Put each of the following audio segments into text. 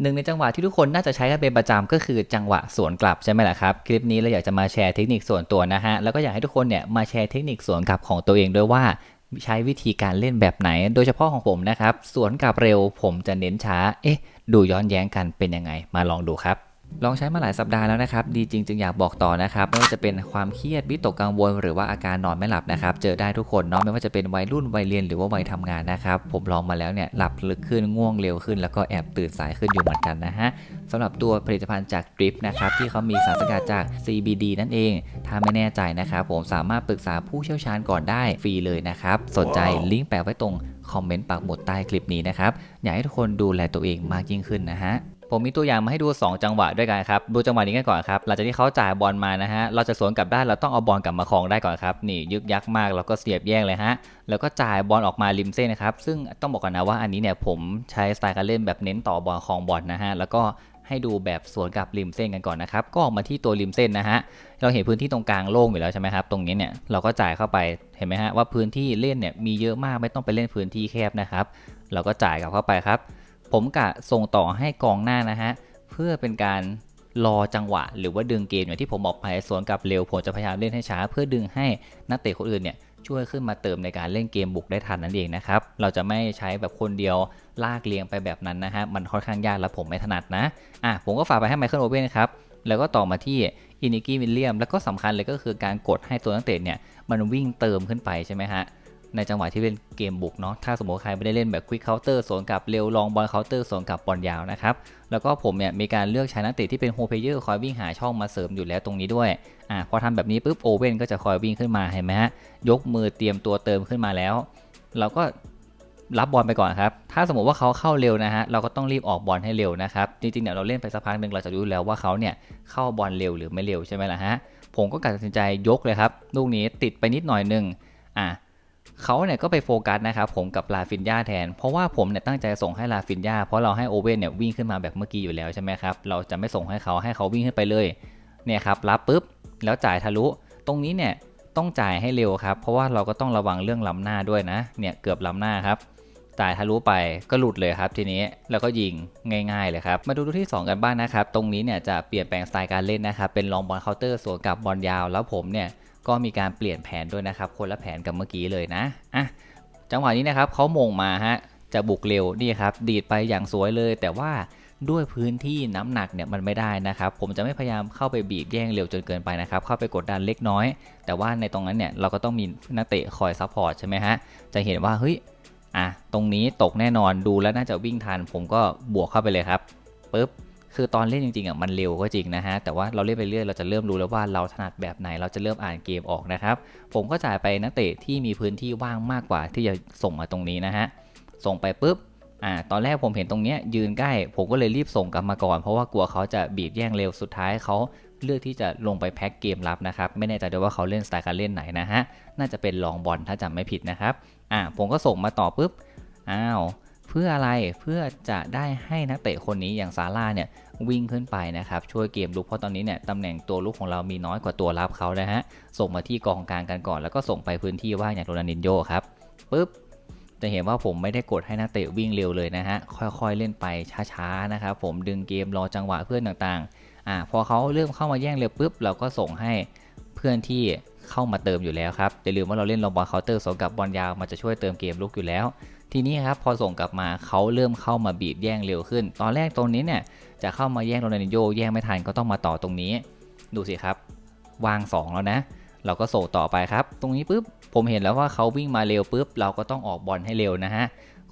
หนึ่งในจังหวะที่ทุกคนน่าจะใช้กันเป็นประจำก็คือจังหวะสวนกลับใช่ไหมล่ะครับ คลิปนี้เราอยากจะมาแชร์เทคนิคส่วนตัวนะฮะ แล้วก็อยากให้ทุกคนเนี่ยมาแชร์เทคนิคสวนกลับของตัวเองด้วยว่าใช้วิธีการเล่นแบบไหน โดยเฉพาะของผมนะครับ สวนกลับเร็วผมจะเน้นช้า เอ๊ะ ดูย้อนแย้งกันเป็นยังไง มาลองดูครับ ลองใช้มาหลายสัปดาห์แล้วนะครับ ดีจริงจึงอยากบอกต่อนะครับ ไม่ว่าจะเป็นความเครียดวิตกกังวล หรือว่าอาการนอนไม่หลับนะครับ เจอได้ทุกคนเนาะ ไม่ว่าจะเป็นวัยรุ่น วัยเรียน หรือว่าวัยทำงานนะครับ ผมลองมาแล้วเนี่ย หลับลึกขึ้น ง่วงเร็วขึ้น แล้วก็แอบตื่นสายขึ้นอยู่เหมือนกันนะฮะสำหรับตัวผลิตภัณฑ์จาก Drip นะครับ ที่เขามีสารสกัดจาก CBD นั่นเอง ถ้าไม่แน่ใจนะครับ ผมสามารถปรึกษาผู้เชี่ยวชาญก่อนได้ฟรีเลยนะครับ สนใจลิงก์แปะไว้ตรงคอมเมนต์ปักหมุดใต้คลิปนี้นะครับ อยากให้ทุกคนดูแลตัวเองมากยิ่งขึ้นนะฮะ ผมมีตัวอย่างมาให้ดู 2 จังหวะด้วยกันครับ ดูจังหวะนี้กันก่อนครับ หลังจากที่เขาจ่ายบอลมานะฮะ เราจะสวนกลับได้ เราต้องเอาบอลกลับมาครองได้ก่อนครับ นี่ยึกยักมาก แล้วก็เสียบแย่งเลยฮะ แล้วก็จ่ายบอลออกมาริมเส้นนะครับ ซึ่งต้องบอกกันนะว่าอันนี้เนี่ยผมใช้สไตล์การเล่นแบบเน้นต่อบอลครองบอลนะฮะ แล้วก็ให้ดูแบบสวนกับริมเส้นกันก่อนนะครับ ก็ออกมาที่ตัวริมเส้นนะฮะ เราเห็นพื้นที่ตรงกลางโล่งอยู่แล้วใช่ไหมครับ ตรงนี้เนี่ยเราก็จ่ายเข้าไป เห็นไหมฮะว่าพื้นที่เล่นเนี่ยมีเยอะมากไม่ต้องไปเล่นพื้นที่แคบนะครับ เราก็จ่ายกลับเข้าไปครับ ผมกะส่งต่อให้กองหน้านะฮะ เพื่อเป็นการรอจังหวะ หรือว่าดึงเกมอย่างที่ผมบอกไปสวนกับเร็วผมจะพยายามเล่นให้ช้า เพื่อดึงให้นักเตะคนอื่นเนี่ยช่วยขึ้นมาเติมในการเล่นเกมบุกได้ทันนั่นเองนะครับ เราจะไม่ใช้แบบคนเดียวลากเลียงไปแบบนั้นนะฮะ มันค่อนข้างยากและผมไม่ถนัดนะ อะผมก็ฝากไปให้ไมเคิลโอเว่นครับ แล้วก็ต่อมาที่อินิกี้วิลเลียม แล้วก็สำคัญเลยก็คือการกดให้ตัวนักเตะเนี่ยมันวิ่งเติมขึ้นไปใช่ไหมฮะ ในจังหวะที่เป็นเกมบุกเนาะ ถ้าสมมติใครไม่ได้เล่นแบบควิกเคาน์เตอร์สวนกับเร็วลองบอลเคาน์เตอร์สวนกับบอลยาวนะครับ แล้วก็ผมเนี่ยมีการเลือกใช้นักเตะที่เป็นโฮเพเยอร์คอยวิ่งหาช่องมาเสริมอยู่แล้วตรงนี้ด้วย อ่าพอทำแบบนี้ปุ๊บโอเว่นก็จะคอยวิ่งขึ้นมาเห็นไหมฮะ ยกมือเตรียมตัวเติมขึ้นมาแล้ว เราก็รับบอลไปก่อนครับ ถ้าสมมติว่าเขาเข้าเร็วนะฮะ เราก็ต้องรีบออกบอลให้เร็วนะครับ จริงๆเนี่ยเราเล่นไปสักพักหนึ่งเราจะรู้แล้วว่าเขาเนี่ยเข้าบอลเร็วหรือไม่เร็วใช่ไหมล่ะฮะ ผมก็ตัดสินใจยกเลยครับ ลูกนี้ติดไปนิดหน่อยหนึ่งอะ เขาเนี่ยก็ไปโฟกัสนะครับผมกับลาฟินยาแทน เพราะว่าผมเนี่ยตั้งใจส่งให้ลาฟินยาเพราะเราให้โอเว่นเนี่ยวิ่งขึ้นมาแบบเมื่อกี้อยู่แล้วใช่ไหมครับเราจะไม่ส่งให้เขาให้เขาวิ่งขึ้นไปเลยเนี่ยครับรับปุ๊บแล้วจ่ายทะลุ ตรงนี้เนี่ยต้องจ่ายให้เร็วครับ เพราะว่าเราก็ต้องระวังเรื่องล้ำหน้าด้วยนะเนี่ยเกือบล้ำหน้าครับ จ่ายทะลุไปก็หลุดเลยครับทีนี้แล้วก็ยิงง่ายๆเลยครับมาดูดูที่ 2 กันบ้างนะครับตรงนี้เนี่ยจะเปลี่ยนแปลงสไตล์การเล่นนะครับเป็นลองบอลเคาน์เตอร์สวนกับบอลยาว แล้วผมเนี่ยก็มีการเปลี่ยนแผนด้วยนะครับคนละแผนกับเมื่อกี้เลยนะอะจังหวะนี้นะครับเขามงมาฮะจะบุกเร็วนี่ครับดีดไปอย่างสวยเลย แต่ว่าด้วยพื้นที่น้ำหนักเนี่ยมันไม่ได้นะครับ ผมจะไม่พยายามเข้าไปบีบแย่งเร็วจนเกินไปนะครับ เข้าไปกดดันเล็กน้อย แต่ว่าในตรงนั้นเนี่ยเราก็ต้องมีนักเตะคอยซัพพอร์ตใช่ไหมฮะ จะเห็นว่าเฮ้ย อะตรงนี้ตกแน่นอนดูแล้วน่าจะวิ่งทัน ผมก็บวกเข้าไปเลยครับปุ๊บคือตอนเล่นจริงๆอะมันเร็วก็จริงนะฮะแต่ว่าเราเล่นไปเรื่อยเราจะเริ่มรู้แล้วว่าเราถนัดแบบไหนเราจะเริ่มอ่านเกมออกนะครับ ผมก็จ่ายไปนักเตะที่มีพื้นที่ว่างมากกว่าที่จะส่งมาตรงนี้นะฮะส่งไปปุ๊บอ่าตอนแรกผมเห็นตรงเนี้ยยืนใกล้ ผมก็เลยรีบส่งกลับมาก่อน เพราะว่ากลัวเขาจะบีบแย่งเร็วสุดท้ายเขา เลือกที่จะลงไปแพ็กเกมรับนะครับ ไม่แน่ใจด้วยว่าเขาเล่นสไตล์การเล่นไหนนะฮะ น่าจะเป็นลองบอลถ้าจำไม่ผิดนะครับ อ่าผมก็ส่งมาต่อปุ๊บ อ้าว เพื่ออะไร เพื่อจะได้ให้นักเตะคนนี้อย่างซาร่าเนี่ยวิ่งขึ้นไปนะครับช่วยเกมลุกเพราะตอนนี้เนี่ยตำแหน่งตัวลุกของเรามีน้อยกว่าตัวรับเขานะฮะ ส่งมาที่กองกลางกันก่อน แล้วก็ส่งไปพื้นที่ว่างอย่างโรนัลดินโญ่ครับปุ๊บจะเห็นว่าผมไม่ได้กดให้นักเตะวิ่งเร็วเลยนะฮะ ค่อยๆเล่นไปช้าๆนะครับผมดึงเกมรอจังหวะเพื่อนต่างๆ อ่าพอเขาเริ่มเข้ามาแย่งเร็วปุ๊บเราก็ส่งให้เพื่อนที่เข้ามาเติมอยู่แล้วครับอย่าลืมว่าเราเล่นลงบอลเคาน์เตอร์สวนกับบอลยาวมันจะช่วยเติมเกมลุกอยู่แล้ว ทีนี้ครับพอส่งกลับมาเขาเริ่มเข้ามาบีบแย่งเร็วขึ้น ตอนแรกตรงนี้เนี่ยจะเข้ามาแย่งโรนัลดิโญ่แย่งไม่ทันก็ต้องมาต่อตรงนี้ ดูสิครับ วาง 2 แล้วนะ เราก็ส่งต่อไปครับ ตรงนี้ปุ๊บผมเห็นแล้วว่าเขาวิ่งมาเร็วปุ๊บเราก็ต้องออกบอลให้เร็วนะฮะ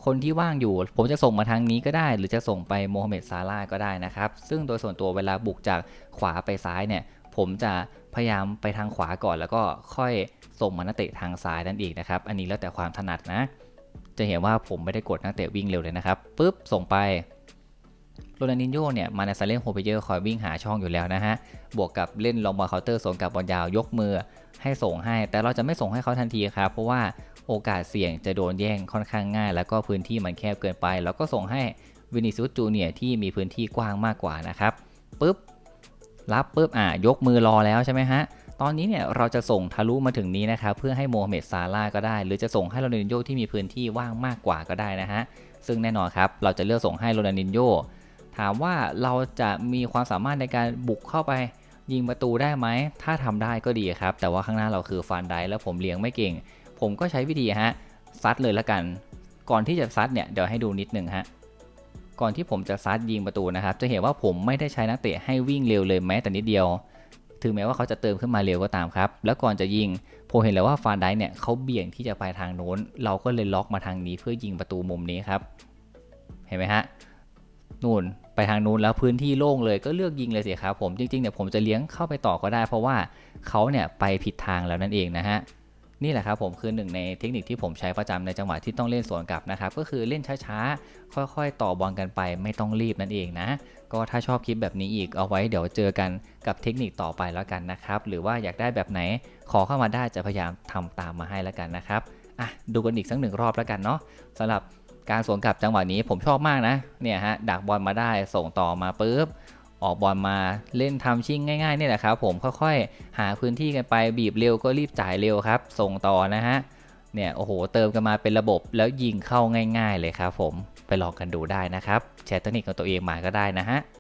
คนที่ว่างอยู่ ผมจะส่งมาทางนี้ก็ได้ หรือจะส่งไปโมฮัมเหม็ดซาร่าก็ได้นะครับ ซึ่งโดยส่วนตัวเวลาบุกจากขวาไปซ้ายเนี่ย ผมจะพยายามไปทางขวาก่อน แล้วก็ค่อยส่งมานักเตะทางซ้ายนั่นเองนะครับ อันนี้แล้วแต่ความถนัดนะ จะเห็นว่าผมไม่ได้กดนักเตะวิ่งเร็วเลยนะครับปุ๊บส่งไปโรนัลดินโญ่เนี่ยมาในซาเล่นโฮเปเยอร์คอยวิ่งหาช่องอยู่แล้วนะฮะ บวกกับเล่นลองบอลเคาน์เตอร์สวนกับบอลยาวยกมือให้ส่งให้ แต่เราจะไม่ส่งให้เขาทันทีครับ เพราะว่า โอกาสเสี่ยงจะโดนแย่งค่อนข้างง่าย แล้วก็พื้นที่มันแคบเกินไป แล้วก็ส่งให้วินิซุสจูเนียที่มีพื้นที่กว้างมากกว่านะครับปุ๊บรับปุ๊บอ่ายกมือรอแล้วใช่ไหมฮะตอนนี้เนี่ยเราจะส่งทะลุมาถึงนี้นะครับเพื่อให้โมฮัมเหม็ดซาร่าก็ได้ หรือจะส่งให้โรนัลดินโญ่ที่มีพื้นที่ว่างมากกว่าก็ได้นะฮะซึ่งแน่นอนครับเราจะเลือกส่งให้โรนัลดินโญ่ถามว่าเราจะมีความสามารถในการบุกเข้าไปยิงประตูได้ไหม ถ้าทำได้ก็ดีครับ แต่ว่าข้างหน้าเราคือฟันไดแล้วผมเลี้ยงไม่เก่ง ผมก็ใช้วิธีฮะซัดเลยละกัน ก่อนที่จะซัดเนี่ยเดี๋ยวให้ดูนิดนึงฮะก่อนที่ผมจะซัดยิงประตูนะครับ จะเห็นว่าผมไม่ได้ใช้นักเตะให้วิ่งเร็วเลยแม้แต่นิดเดียว ถึงแม้ว่าเขาจะเติมขึ้นมาเร็วก็ตามครับ แล้วก่อนจะยิงผมเห็นแล้วว่าฟานไดเนี่ยเขาเบี่ยงที่จะไปทางโน้น เราก็เลยล็อกมาทางนี้เพื่อยิงประตูมุมนี้ครับ เห็นไหมฮะนู่นไปทางนู้นแล้วพื้นที่โล่งเลยก็เลือกยิงเลยสิครับผมจริงๆเนี่ยผมจะเลี้ยงเข้าไปต่อก็ได้ เพราะว่าเขาเนี่ยไปผิดทางแล้วนั่นเองนะฮะ นี่แหละครับผมคือหนึ่งในเทคนิคที่ผมใช้ประจำในจังหวะที่ต้องเล่นสวนกลับนะครับก็คือเล่นช้าๆ ค่อยๆ ต่อบอลกันไปไม่ต้องรีบนั่นเองนะ ก็ถ้าชอบคลิปแบบนี้อีกเอาไว้เดี๋ยวเจอกันกับเทคนิคต่อไปแล้วกันนะครับหรือว่าอยากได้แบบไหนขอเข้ามาได้จะพยายามทำตามมาให้แล้วกันนะครับอะดูกันอีกสักหนึ่งรอบแล้วกันเนาะสำหรับการสวนกลับจังหวะนี้ผมชอบมากนะเนี่ยฮะดักบอลมาได้ส่งต่อมาปุ๊บ ออกบอลมาเล่นทำชิ่งง่ายๆนี่แหละครับผมค่อยๆ หาพื้นที่กันไปบีบเร็วก็รีบจ่ายเร็วครับ ส่งต่อนะฮะเนี่ยโอ้โหเติมกันมาเป็นระบบแล้วยิงเข้าง่าย ๆ เลยครับผมไปลองกันดูได้นะครับแชร์เทคนิคของตัวเองมาก็ได้นะฮะ